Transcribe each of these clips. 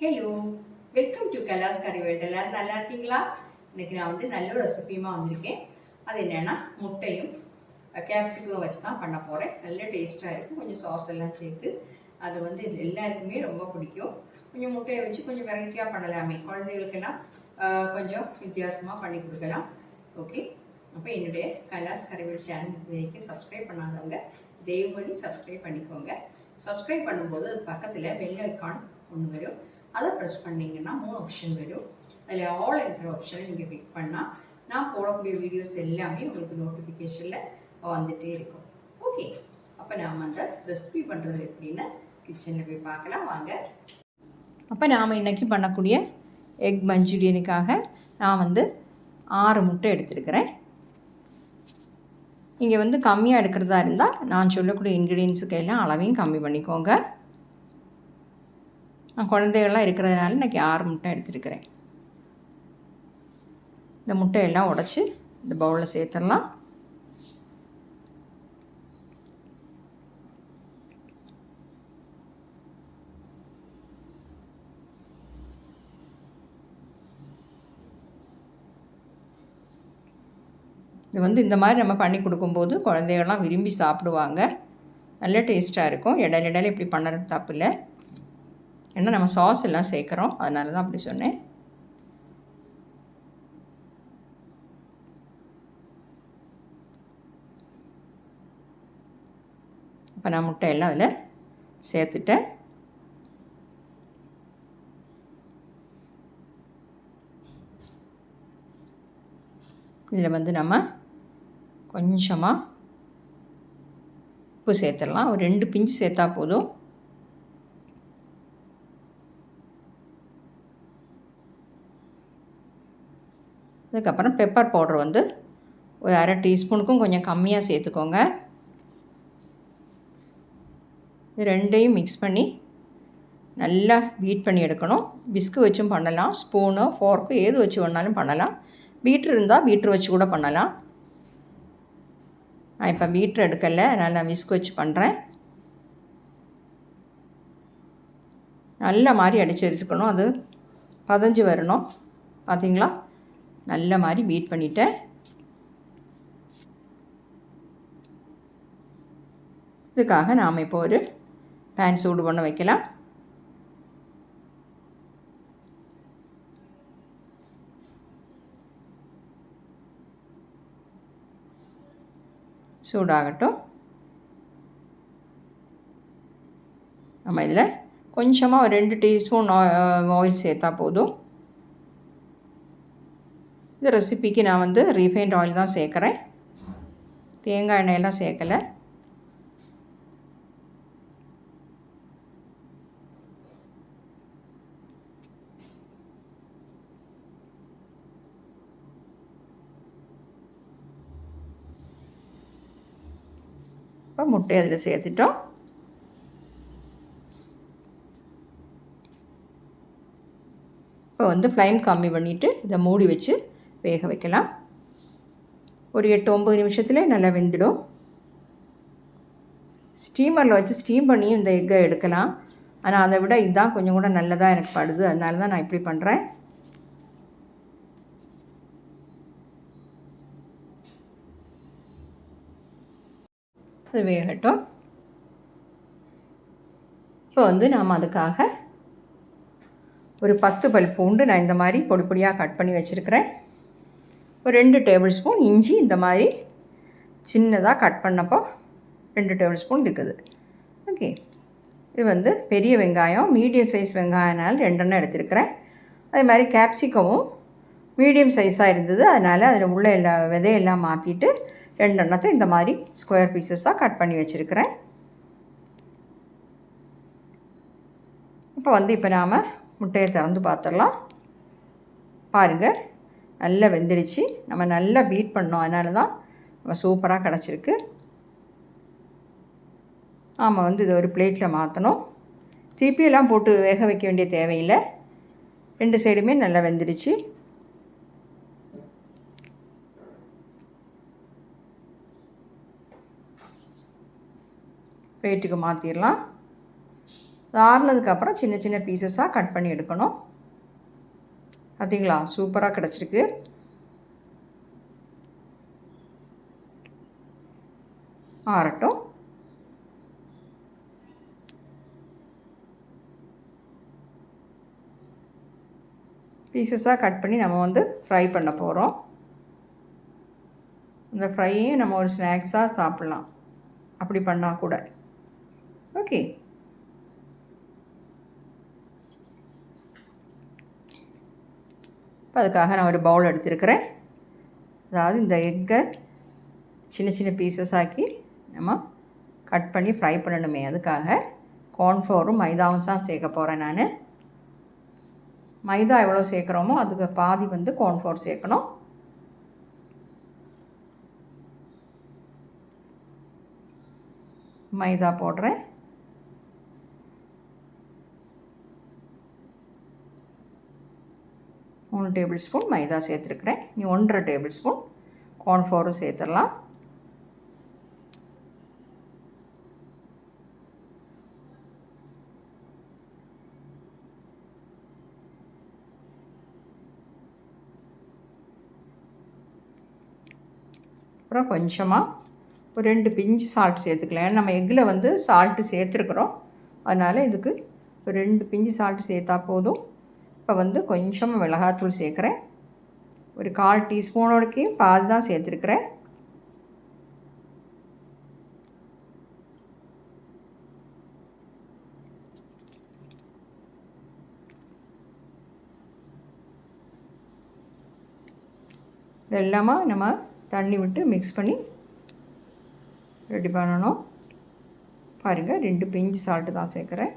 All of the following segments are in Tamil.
ஹலோ வெல்கம் டு கலாஸ் கறி வேல்ட் எல்லாரும் நல்லா இருக்கீங்களா? இன்னைக்கு நான் வந்து நல்ல ஒரு ரெசிபியுமா வந்திருக்கேன். அது என்னென்னா முட்டையும் கேப்சிகம் வச்சு தான் பண்ண போகிறேன் நல்ல டேஸ்ட்டாக இருக்கும். கொஞ்சம் சாஸ் எல்லாம் சேர்த்து அது வந்து எல்லாருக்குமே ரொம்ப பிடிக்கும். கொஞ்சம் முட்டையை வச்சு கொஞ்சம் வெரைட்டியாக பண்ணலாமே. குழந்தைகளுக்கெல்லாம் கொஞ்சம் வித்தியாசமாக பண்ணி கொடுக்கலாம். ஓகே அப்போ என்னுடைய கலாஸ் கறிவேல் சேனல் வரைக்கும் சப்ஸ்கிரைப் பண்ணாதவங்க தயவு பண்ணி சப்ஸ்கிரைப் பண்ணிக்கோங்க. சப்ஸ்கிரைப் பண்ணும்போது அது பக்கத்தில் பெல் ஐக்கான் ஒன்று வரும். அதை ப்ரெஸ் பண்ணிங்கன்னா மூணு ஆப்ஷன் வரும். அதில் ஆல் என்கிற ஆப்ஷனை நீங்கள் கிளிக் பண்ணால் நான் போடக்கூடிய வீடியோஸ் எல்லாமே உங்களுக்கு நோட்டிஃபிகேஷனில் வந்துட்டே இருக்கும். ஓகே அப்போ நாம் அந்த ரெசிபி பண்ணுறது எப்படின்னு கிச்சனில் போய் பார்க்கலாம். வாங்க. அப்போ நாம் இன்றைக்கி பண்ணக்கூடிய எக் மஞ்சூரியனுக்காக நான் வந்து ஆறு முட்டை எடுத்துருக்கிறேன். நீங்கள் வந்து கம்மியாக எடுக்கிறதா இருந்தால் நான் சொல்லக்கூடிய இன்க்ரீடியன்ஸுக்கு எல்லாம் அளவையும் கம்மி பண்ணிக்கோங்க. நான் குழந்தைகள்லாம் இருக்கிறதுனால இன்றைக்கி ஆறு முட்டை எடுத்துருக்கிறேன். இந்த முட்டையெல்லாம் உடச்சி இந்த பவுலில் சேர்த்துடலாம். இது வந்து இந்த மாதிரி நம்ம பண்ணி கொடுக்கும்போது குழந்தைகள்லாம் விரும்பி சாப்பிடுவாங்க. நல்ல டேஸ்ட்டாக இருக்கும். இடையில இடையில இப்படி பண்ணுறது தப்பு இல்லை. ஏன்னா நம்ம சாஸ் எல்லாம் சேர்க்குறோம். அதனால தான் அப்படி சொன்னேன். இப்போ நான் முட்டையெல்லாம் அதில் சேர்த்துட்டேன். இதில் வந்து நம்ம கொஞ்சமாக உப்பு சேர்த்துடலாம். ஒரு ரெண்டு பிஞ்சு சேர்த்தா போதும். அதுக்கப்புறம் பெப்பர் பவுடர் வந்து ஒரு அரை டீஸ்பூனுக்கும் கொஞ்சம் கம்மியாக சேர்த்துக்கோங்க. இது ரெண்டையும் மிக்ஸ் பண்ணி நல்லா பீட் பண்ணி எடுக்கணும். பிஸ்கு வச்சும் பண்ணலாம். ஸ்பூனு ஃபோர்க்கு ஏது வச்சு வேணாலும் பண்ணலாம். பீட்ரு இருந்தால் பீட்ரு வச்சு கூட பண்ணலாம். நான் இப்போ பீட்ரு எடுக்கலை. அதனால் நான் பிஸ்கு வச்சு பண்ணுறேன் நல்ல மாதிரி அடிச்சு எடுத்துக்கணும். அது பதஞ்சு வரணும். பார்த்தீங்களா நல்ல மாதிரி பீட் பண்ணிட்டேன் இதுக்காக நாம் இப்போ ஒரு பேன் சூடு பண்ண வைக்கலாம். சூடாகட்டும். நம்ம இதில் கொஞ்சமாக ஒரு ரெண்டு டீஸ்பூன் ஆயில் சேர்த்தா போதும். இந்த ரெசிபிக்கு நான் வந்து ரீஃபைண்ட் ஆயில் தான் சேர்க்குறேன். தேங்காய் எண்ணெயெல்லாம் சேர்க்கலை. இப்போ முட்டை அதில் சேர்த்துட்டோம். இப்போ வந்து ஃப்ளைம் கம்மி பண்ணிவிட்டு இதை மூடி வச்சு வேக வைக்கலாம். ஒரு எட்டு ஒம்பது நிமிஷத்தில் நல்லா வெந்துடும். ஸ்டீமரில் வச்சு ஸ்டீம் பண்ணியும் இந்த எக்கை எடுக்கலாம். ஆனால் அதை விட இதுதான் கொஞ்சம் கூட நல்லதாக எனக்கு படுது. அதனால தான் நான் இப்படி பண்ணுறேன் அது வேகட்டும். இப்போ வந்து நாம் அதுக்காக ஒரு பத்து பல் பூண்டு நான் இந்த மாதிரி பொடி பொடியாக கட் பண்ணி வச்சுருக்கிறேன். ஒரு ரெண்டு டேபிள் ஸ்பூன் இஞ்சி இந்த மாதிரி சின்னதாக கட் பண்ணப்போ ரெண்டு டேபிள் ஸ்பூன் இருக்குது. ஓகே. இது வந்து பெரிய வெங்காயம் மீடியம் சைஸ் வெங்காயனால் ரெண்டெண்ணம் எடுத்திருக்கிறேன். அதே மாதிரி கேப்சிகமும் மீடியம் சைஸாக இருந்தது. அதனால் அதில் உள்ள எல்லா விதையெல்லாம் மாற்றிட்டு ரெண்டெண்ணத்தை இந்த மாதிரி ஸ்கொயர் பீசஸாக கட் பண்ணி வச்சுருக்கிறேன். இப்போ வந்து இப்போ நாம் முட்டையை திறந்து பார்த்துடலாம். பாருங்கள் நல்லா வெந்துடுச்சு. நம்ம நல்லா பீட் பண்ணோம். அதனால தான் நம்ம சூப்பராக கிடச்சிருக்கு. ஆமாம் வந்து இதை ஒரு பிளேட்டில் மாற்றணும் திருப்பியெல்லாம் போட்டு வேக வைக்க வேண்டிய தேவையில்லை. ரெண்டு சைடுமே நல்லா வெந்துடுச்சு. பிளேட்டுக்கு மாற்றிடலாம் ஆறுனதுக்கப்புறம் சின்ன சின்ன பீசஸாக கட் பண்ணி எடுக்கணும். பார்த்தீங்களா சூப்பராக கிடச்சிருக்கு. ஆறட்டும். பீசஸாக கட் பண்ணி நம்ம வந்து ஃப்ரை பண்ண போகிறோம் இந்த ஃப்ரையையும் நம்ம ஒரு ஸ்நாக்ஸாக சாப்பிட்லாம். அப்படி பண்ணால் கூட. ஓகே. இப்போ அதுக்காக நான் ஒரு பவுல் எடுத்திருக்கிறேன். அதாவது இந்த எக்கை சின்ன சின்ன பீசஸ் ஆக்கி நம்ம கட் பண்ணி ஃப்ரை பண்ணணுமே. அதுக்காக கார்ன்ஃப்ளோரும் மைதாவும் தான் சேர்க்க போகிறேன் நான். மைதா எவ்வளோ சேர்க்குறோமோ அதுக்கு பாதி வந்து கார்ன்ஃப்ளோர் சேர்க்கணும். மைதா போடுறேன். மூணு டேபிள் ஸ்பூன் மைதா சேர்த்துருக்குறேன். நீ ஒன்றரை டேபிள் ஸ்பூன் கார்ன்ஃப்ளவரும் சேர்த்துடலாம். அப்புறம் கொஞ்சமாக ஒரு ரெண்டு பிஞ்சு சால்ட் சேர்த்துக்கலாம். ஏன்னா நம்ம எக்கில் வந்து சால்ட்டு சேர்த்துருக்குறோம். அதனால் இதுக்கு ஒரு ரெண்டு பிஞ்சு சால்ட் சேர்த்தா போதும். இப்போ வந்து கொஞ்சமாக மிளகாத்தூள் சேர்க்குறேன். ஒரு கால் டீஸ்பூனோடக்கையும் பாதி தான் சேர்த்துருக்குறேன். இதெல்லாமா நம்ம தண்ணி விட்டு மிக்ஸ் பண்ணி ரெடி பண்ணணும். பாருங்கள் ரெண்டு பிஞ்சு சால்ட்டு தான் சேர்க்குறேன்.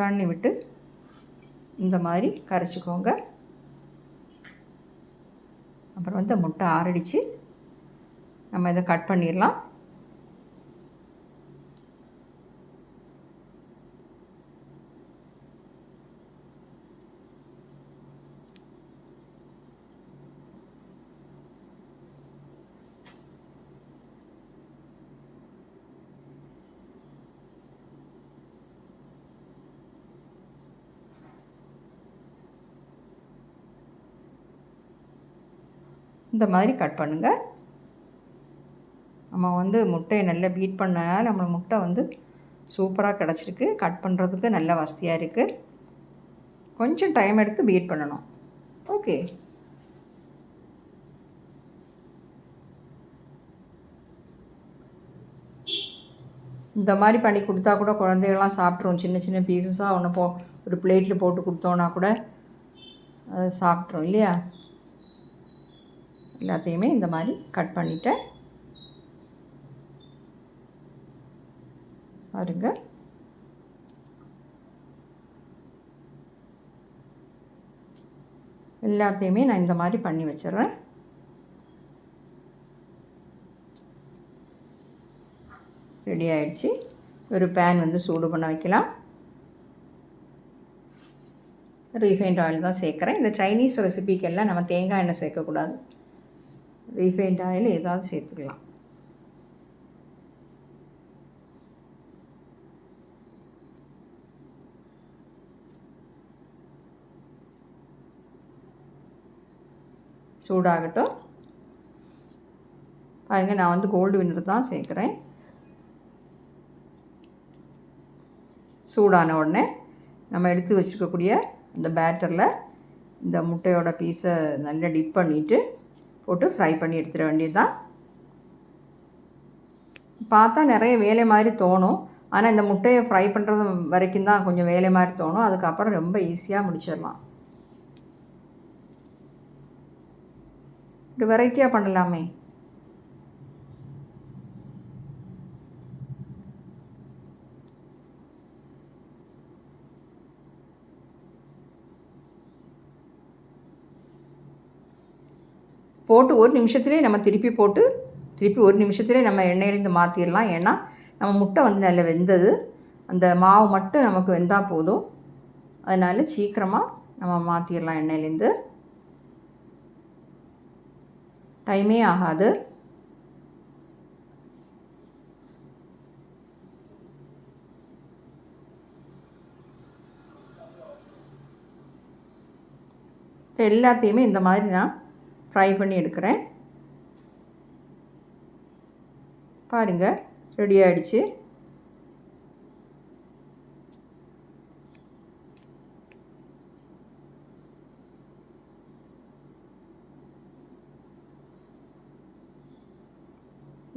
தண்ணி விட்டு இந்த மாதிரி கரைச்சிக்கோங்க. அப்புறம் வந்து முட்டை ஆறடிச்சு. நம்ம இதை கட் பண்ணிடலாம். இந்த மாதிரி கட் பண்ணுங்கள் நம்ம வந்து முட்டையை நல்லா பீட் பண்ணால் நம்ம முட்டை வந்து சூப்பராக கிடச்சிருக்கு. கட் பண்ணுறதுக்கு நல்ல வசதியாக இருக்குது கொஞ்சம் டைம் எடுத்து பீட் பண்ணணும். ஓகே இந்த மாதிரி பண்ணி கொடுத்தா கூட குழந்தைகள்லாம் சாப்பிட்ரும் சின்ன சின்ன பீசஸாக ஒன்று போ ஒரு பிளேட்டில் போட்டு கொடுத்தோன்னா கூட அதை சாப்பிட்ரும் இல்லையா? எல்லாத்தையுமே இந்த மாதிரி கட் பண்ணிட்டேன் பாருங்க. எல்லாத்தையுமே நான் இந்த மாதிரி பண்ணி வச்சிடுறேன். ரெடி ஆயிடுச்சு. ஒரு பேன் வந்து சூடு பண்ண வைக்கலாம். ரீஃபைண்ட் ஆயில் தான் சேர்க்குறேன். இந்த சைனீஸ் ரெசிபிக்கெல்லாம் நம்ம தேங்காய் எண்ணெய் சேர்க்கக்கூடாது. ரீஃபைண்ட் ஆயில் ஏதாவது சேர்த்துக்கலாம். சூடாகட்டும். பாருங்கள் நான் வந்து கோல்டு வின்னர் தான் சேர்க்குறேன். சூடான உடனே நம்ம எடுத்து வச்சுக்கக்கூடிய இந்த பேட்டரில் இந்த முட்டையோட பீஸை நல்லா டிப் பண்ணிவிட்டு போட்டு ஃப்ரை பண்ணி எடுத்துட வேண்டியது தான் பார்த்தா நிறைய வேலை மாதிரி தோணும். ஆனால் இந்த முட்டையை ஃப்ரை பண்ணுறது வரைக்கும் தான் கொஞ்சம் வேலை மாதிரி தோணும். அதுக்கப்புறம் ரொம்ப ஈஸியாக முடிச்சிடலாம். ஒரு வெரைட்டியாக பண்ணலாமே. போட்டு ஒரு நிமிஷத்துலேயே நம்ம திருப்பி போட்டு திருப்பி ஒரு நிமிஷத்துலேயே நம்ம எண்ணெயிலேருந்து மாற்றிடலாம் ஏன்னா நம்ம முட்டை வந்து நல்லா வெந்தது. அந்த மாவு மட்டும் நமக்கு வெந்தால் போதும். அதனால் சீக்கிரமாக நம்ம மாற்றிடலாம் எண்ணெயிலேருந்து டைமே ஆகாது. இப்போ எல்லாத்தையுமே இந்த மாதிரி நான் ஃப்ரை பண்ணி எடுக்கிறேன். பாருங்கள் ரெடி ஆகிடுச்சு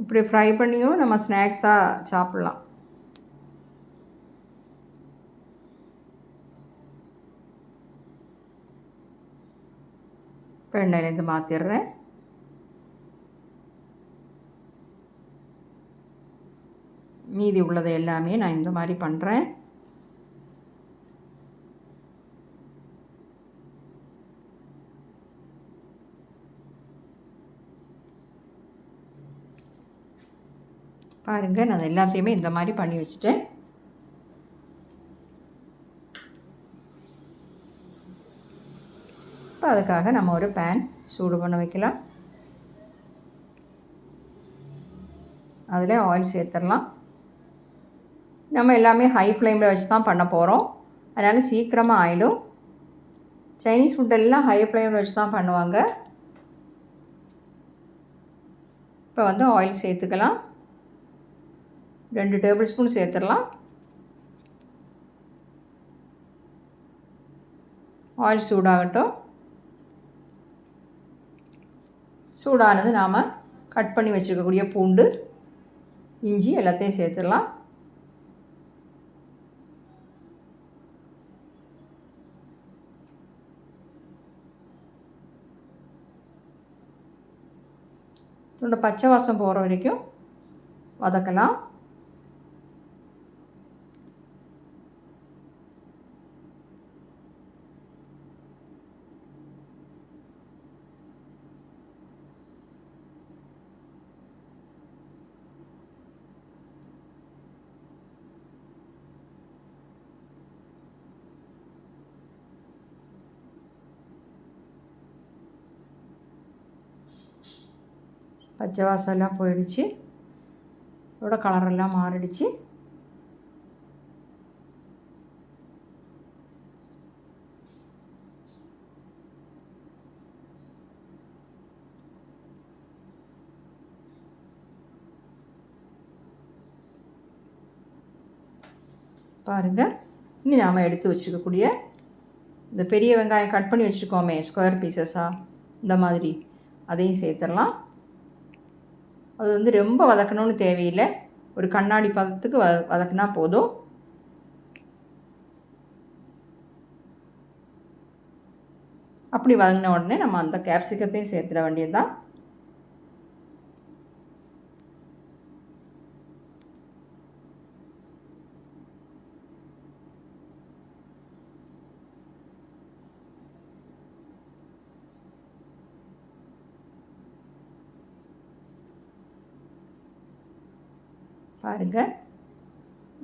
இப்படி ஃப்ரை பண்ணியும் நம்ம ஸ்நாக்ஸாக சாப்பிட்லாம். இப்போ எண்ணெயிலேருந்து மாற்றிடுறேன் மீதி உள்ளதை எல்லாமே நான் இந்த மாதிரி பண்ணுறேன் பாருங்கள் நான் எல்லாத்தையுமே இந்த மாதிரி பண்ணி வச்சுட்டேன் இப்போ அதுக்காக நம்ம ஒரு பேன் சூடு பண்ண வைக்கலாம். அதில் ஆயில் சேர்த்துடலாம். நம்ம எல்லாமே ஹை ஃப்ளேமில் வச்சு தான் பண்ண போகிறோம் அதனால் சீக்கிரமாக ஆயிடும். சைனீஸ் ஃபுட்டெல்லாம் ஹை ஃப்ளேமில் வச்சு தான் பண்ணுவாங்க. இப்போ வந்து ஆயில் சேர்த்துக்கலாம். ரெண்டு டேபிள் ஸ்பூன் சேர்த்துடலாம். ஆயில் சூடாகட்டும். சூடானது நாம் கட் பண்ணி வச்சுருக்கக்கூடிய பூண்டு இஞ்சி எல்லாத்தையும் சேர்த்துடலாம். இதோட பச்சை வாசம் போகிற வரைக்கும் வதக்கலாம். பச்சை வாசம் எல்லாம் போயிடுச்சு. இதோட கலரெல்லாம் மாறிடுச்சு. பாருங்கள் இனி நாம் எடுத்து வச்சுக்கக்கூடிய இந்த பெரிய வெங்காயம் கட் பண்ணி வச்சுருக்கோமே ஸ்கொயர் பீசஸாக இந்த மாதிரி. அதையும் சேர்த்துடலாம். அது வந்து ரொம்ப வதக்கணும்னு தேவையில்லை. ஒரு கண்ணாடி பதத்துக்கு வ வதக்குனா போதும். அப்படி வதங்கின உடனே நம்ம அந்த கேப்சிகத்தையும் சேர்த்துட வேண்டியது தான் பாருங்கள்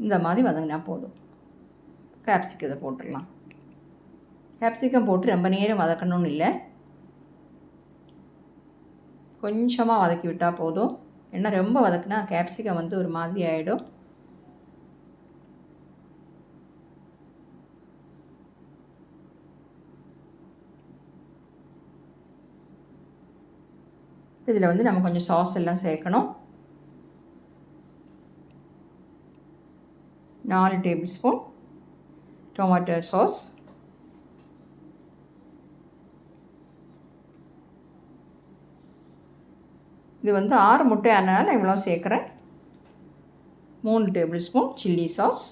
இந்த மாதிரி வதங்கினா போதும். கேப்சிக்கத்தை போட்டுடலாம். கேப்சிக்கம் போட்டு ரொம்ப நேரம் வதக்கணும்னு இல்லை. கொஞ்சமாக வதக்கி விட்டால் போதும். ஏன்னா ரொம்ப வதக்குனா கேப்சிகம் வந்து ஒரு மாதிரி ஆகிடும் இதில் வந்து நம்ம கொஞ்சம் சாஸ் எல்லாம் சேர்க்கணும். நாலு டேபிள் ஸ்பூன் டொமேட்டோ சாஸ். இது வந்து ஆறு முட்டை அதனால் இவ்வளோ சேர்க்குறேன். மூணு டேபிள் ஸ்பூன் சில்லி சாஸ்.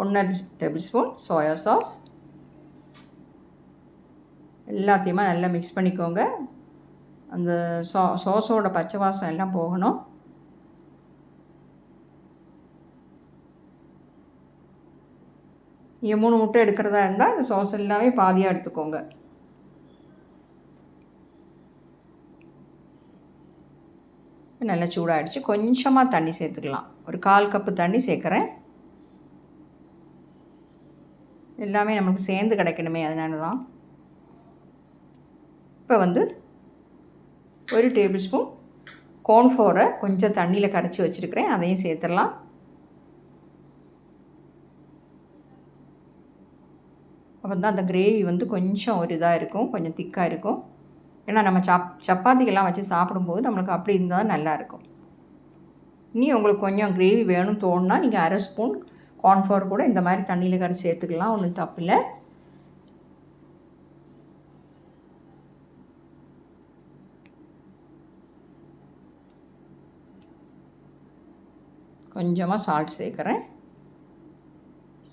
ஒன்றரை டேபிள் ஸ்பூன் சோயா சாஸ். எல்லாத்தையுமே நல்லா மிக்ஸ் பண்ணிக்கோங்க. அந்த சா சாஸோட பச்சை வாசம் எல்லாம் போகணும். நீங்கள் மூணு முட்டை எடுக்கிறதா இருந்தால் அந்த சாஸ் எல்லாமே பாதியாக எடுத்துக்கோங்க. நல்லா சூடாகிடுச்சு கொஞ்சமாக தண்ணி சேர்த்துக்கலாம். ஒரு கால் கப்பு தண்ணி சேர்க்குறேன். எல்லாமே நமக்கு சேர்ந்து கிடைக்கணுமே அதனால தான் இப்போ வந்து ஒரு டேபிள் ஸ்பூன் கோன்ஃப்ளோரை கொஞ்சம் தண்ணியில் கரைச்சி வச்சுருக்கிறேன். அதையும் சேர்த்துடலாம். அப்போ தான் அந்த கிரேவி வந்து கொஞ்சம் ஒரு இதாக இருக்கும் கொஞ்சம் திக்காக இருக்கும். ஏன்னா நம்ம சப் சப்பாத்திக்கெல்லாம் வச்சு சாப்பிடும்போது நம்மளுக்கு அப்படி இருந்தால் தான் நல்லாயிருக்கும். இனி உங்களுக்கு கொஞ்சம் கிரேவி வேணும் தோணுனா நீங்கள் அரை ஸ்பூன் கார்ன்ஃப்ளவர் கூட இந்த மாதிரி தண்ணியில் கரை சேர்த்துக்கலாம் ஒன்றும் தப்பில்லை கொஞ்சமாக சால்ட் சேர்க்குறேன்.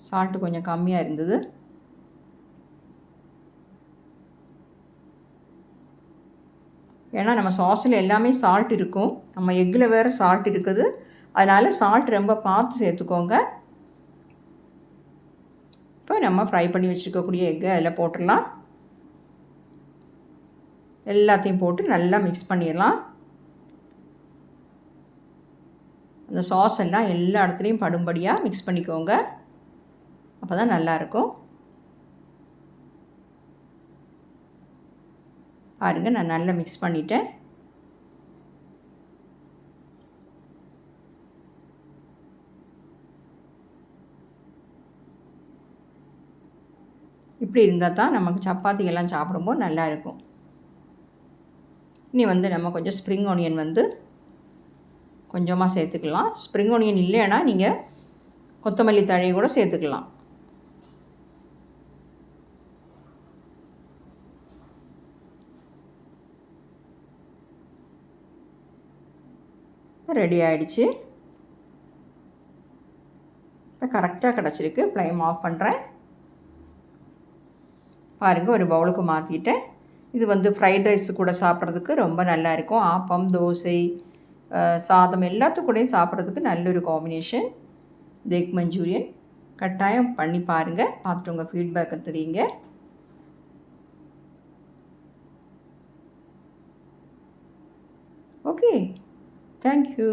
சால்ட்டு கொஞ்சம் கம்மியாக இருந்தது. ஏன்னா நம்ம சாஸில் எல்லாமே சால்ட் இருக்கும். நம்ம எக்கில் வேறு சால்ட் இருக்குது. அதனால் சால்ட் ரொம்ப பார்த்து சேர்த்துக்கோங்க. இப்போ நம்ம ஃப்ரை பண்ணி வச்சுருக்கக்கூடிய எக்கை அதில் போட்டுடலாம். எல்லாத்தையும் போட்டு நல்லா மிக்ஸ் பண்ணிடலாம். அந்த சாஸ் எல்லாம் எல்லா இடத்துலையும் படும்படியாக மிக்ஸ் பண்ணிக்கோங்க. அப்போ தான் நல்லாயிருக்கும் பாருங்கள் நான் நல்லா மிக்ஸ் பண்ணிட்டேன். இப்படி இருந்தால் தான் நமக்கு சப்பாத்தி எல்லாம் சாப்பிடும்போது நல்லாயிருக்கும் இனி வந்து நம்ம கொஞ்சம் ஸ்ப்ரிங் ஆனியன் வந்து கொஞ்சமாக சேர்த்துக்கலாம். ஸ்ப்ரிங் ஆனியன் இல்லைன்னா நீங்கள் கொத்தமல்லி தழையை கூட சேர்த்துக்கலாம். ரெடி ஆகிடுச்சு இப்போ கரெக்டாக கிடச்சிருக்கு. ஃப்ளைம் ஆஃப் பண்ணுறேன் பாருங்கள் ஒரு பவுலுக்கு மாற்றிட்டேன் இது வந்து ஃப்ரைட் ரைஸ் கூட சாப்பிட்றதுக்கு ரொம்ப நல்லா இருக்கும். ஆப்பம் தோசை சாதம் எல்லாத்துக்கூடையும் சாப்பிட்றதுக்கு நல்ல ஒரு காம்பினேஷன் தேக் மஞ்சூரியன். கட்டாயம் பண்ணி பாருங்கள் பார்த்துட்டு உங்கள் ஃபீட்பேக்கை தெரியுங்க. Okay thank you